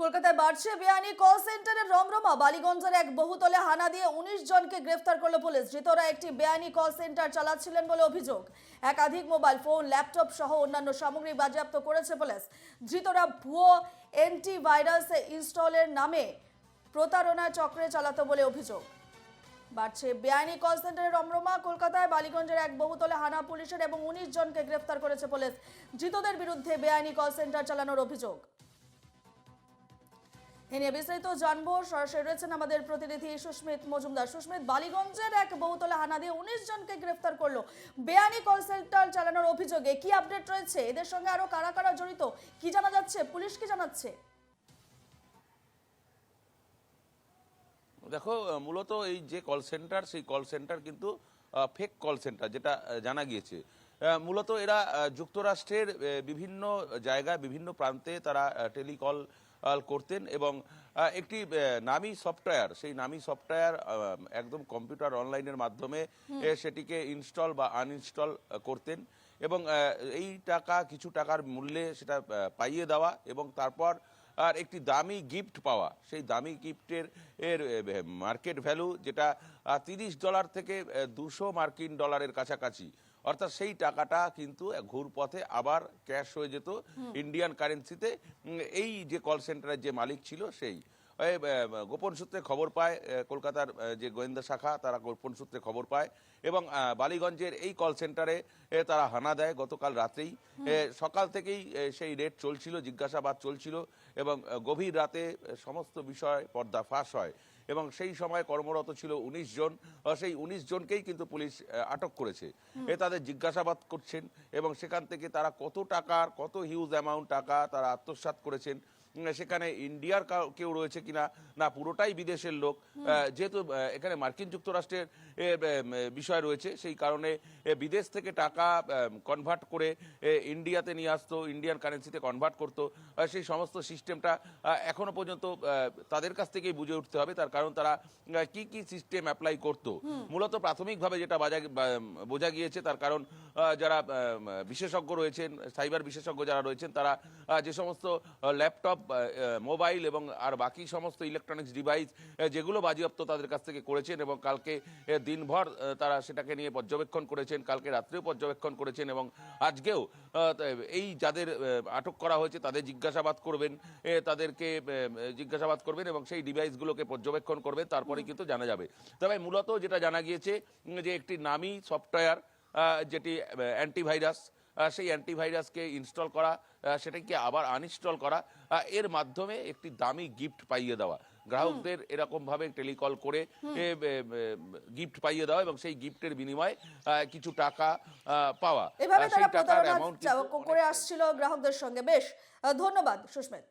কলকাতায় বাড়ছে বেআইনি কল সেন্টারের রমরমা। বালিগঞ্জের এক বহুতলে হানা দিয়ে উনিশ জনকে গ্রেফতার করল পুলিশ। ধৃতরা একটি বেআইনি কল সেন্টার চালাচ্ছিলেন বলে অভিযোগ। একাধিক মোবাইল ফোন, ল্যাপটপ সহ অন্যান্য সামগ্রী বাজেয়াপ্ত করেছে পুলিশ। ধৃতরা ভুয়ো অ্যান্টিভাইরাস ইনস্টলের নামে প্রতারণা চক্রে চালাতো বলে অভিযোগ। বাড়ছে বেআইনি কল সেন্টারের রমরমা। কলকাতায় বালিগঞ্জের এক বহুতলে হানা পুলিশের এবং উনিশ জনকে গ্রেফতার করেছে পুলিশ। ধৃতদের বিরুদ্ধে বেআইনি কল সেন্টার চালানোর অভিযোগ। এ বিস্তারিত জানব। সরাসরি রয়েছেন আমাদের প্রতিনিধি সুস্মিত মজুমদার। সুস্মিত, বালিগঞ্জের এক বহুতলে হানা দিয়ে উনিশ জনকে গ্রেফতার করল। কল সেন্টার চালানোর অভিযোগে কি আপডেট রয়েছে? এদের সঙ্গে আরও কারা কারা জড়িত? কি জানা যাচ্ছে? পুলিশ কি জানাচ্ছে? দেখো মূলত এই যে কল সেন্টার, সেই কল সেন্টার কিন্তু ফেক কল সেন্টার যেটা জানা গিয়েছে। মূলত এরা যুক্তরাষ্ট্রের বিভিন্ন জায়গায়, বিভিন্ন প্রান্তে তারা টেলিকল করতেন এবং একটি নামী সফটওয়্যার সেই নামী সফটওয়্যার একদম কম্পিউটার অনলাইনের মাধ্যমে সেটিকে ইনস্টল বা আনইনস্টল করতেন এবং এই টাকা কিছু টাকার মূল্যে সেটা পাইয়ে দেওয়া এবং তারপর আর একটি দামি গিফট পাওয়া সেই দামি গিফটের এর মার্কেট ভ্যালু যেটা তিরিশ ডলার থেকে দুশো মার্কিন ডলারের কাছাকাছি। অর্থাৎ সেই টাকাটা কিন্তু ঘুরপথে আবার ক্যাশ হয়ে যেত ইন্ডিয়ান কারেন্সিতে। এই যে কল সেন্টারের যে মালিক ছিল সেই। গোপন সূত্রে খবর পায় কলকাতার যে গোয়েন্দা শাখা তারা গোপন সূত্রে খবর পায় এবং বালিগঞ্জের এই কল সেন্টারে তারা হানা দেয় গতকাল রাতেই। সকাল থেকেই সেই রেট চলছিল জিজ্ঞাসাবাদ চলছিল এবং গভীর রাতে সমস্ত বিষয় পর্দা ফাঁস হয়। এবং সেই সময় কর্মরত ছিল উনিশ জন। সেই উনিশ জনকেই কিন্তু পুলিশ আটক করেছে। এ তাদের জিজ্ঞাসাবাদ করছেন এবং সেখান থেকে তারা কত টাকার কত হিউজ অ্যামাউন্ট টাকা তারা আত্মসাত করেছেন সেখানে ইন্ডিয়ার কাউ- কেউ রয়েছে কিনা না পুরোটাই বিদেশের লোক। যেহেতু এখানে মার্কিন যুক্তরাষ্ট্রের বিষয় রয়েছে সেই কারণে বিদেশ থেকে টাকা কনভার্ট করে ইন্ডিয়াতে নিয়ে আসতো ইন্ডিয়ান কারেন্সিতে কনভার্ট করতো সেই সমস্ত সিস্টেমটা এখনও পর্যন্ত তাদের কাছ থেকেই বুঝে উঠতে হবে তার কারণ তারা কি কি সিস্টেম অ্যাপ্লাই করতো। মূলত প্রাথমিকভাবে যেটা বাজা বোঝা গিয়েছে তার কারণ যারা বিশেষজ্ঞ রয়েছেন সাইবার বিশেষজ্ঞ যারা রয়েছেন তারা যে সমস্ত ল্যাপটপ মোবাইল এবং আর বাকি সমস্ত ইলেকট্রনিক্স ডিভাইস যেগুলো বাজেয়াপ্ত তাদের কাছ থেকে করেছেন এবং কালকে দিনভর তারা সেটাকে নিয়ে পর্যবেক্ষণ করেছেন, কালকে রাত্রেও পর্যবেক্ষণ করেছেন এবং আজকেও এই যাদের আটক করা হয়েছে তাদের জিজ্ঞাসাবাদ করবেন তাদেরকে জিজ্ঞাসাবাদ করবেন এবং সেই ডিভাইসগুলোকে পর্যবেক্ষণ করবেন, তারপরে কিন্তু জানা যাবে। তবে মূলত যেটা জানা গিয়েছে, যে একটি নামী সফটওয়্যার যেটি অ্যান্টিভাইরাস সেই অ্যান্টিভাইরাসকে ইনস্টল করা সেটাকে আবার আনইনস্টল করা এর মাধ্যমে একটি দামি গিফট পাইয়ে দেওয়া। গ্রাহকদের এরকমভাবে টেলিকল করে গিফট পাইয়ে দেওয়া এবং সেই গিফটের বিনিময়ে কিছু টাকা পাওয়া। সেই টাকার অ্যামাউন্ট করে আসছিল গ্রাহকদের সঙ্গে। বেশ ধন্যবাদ সুস্মিত।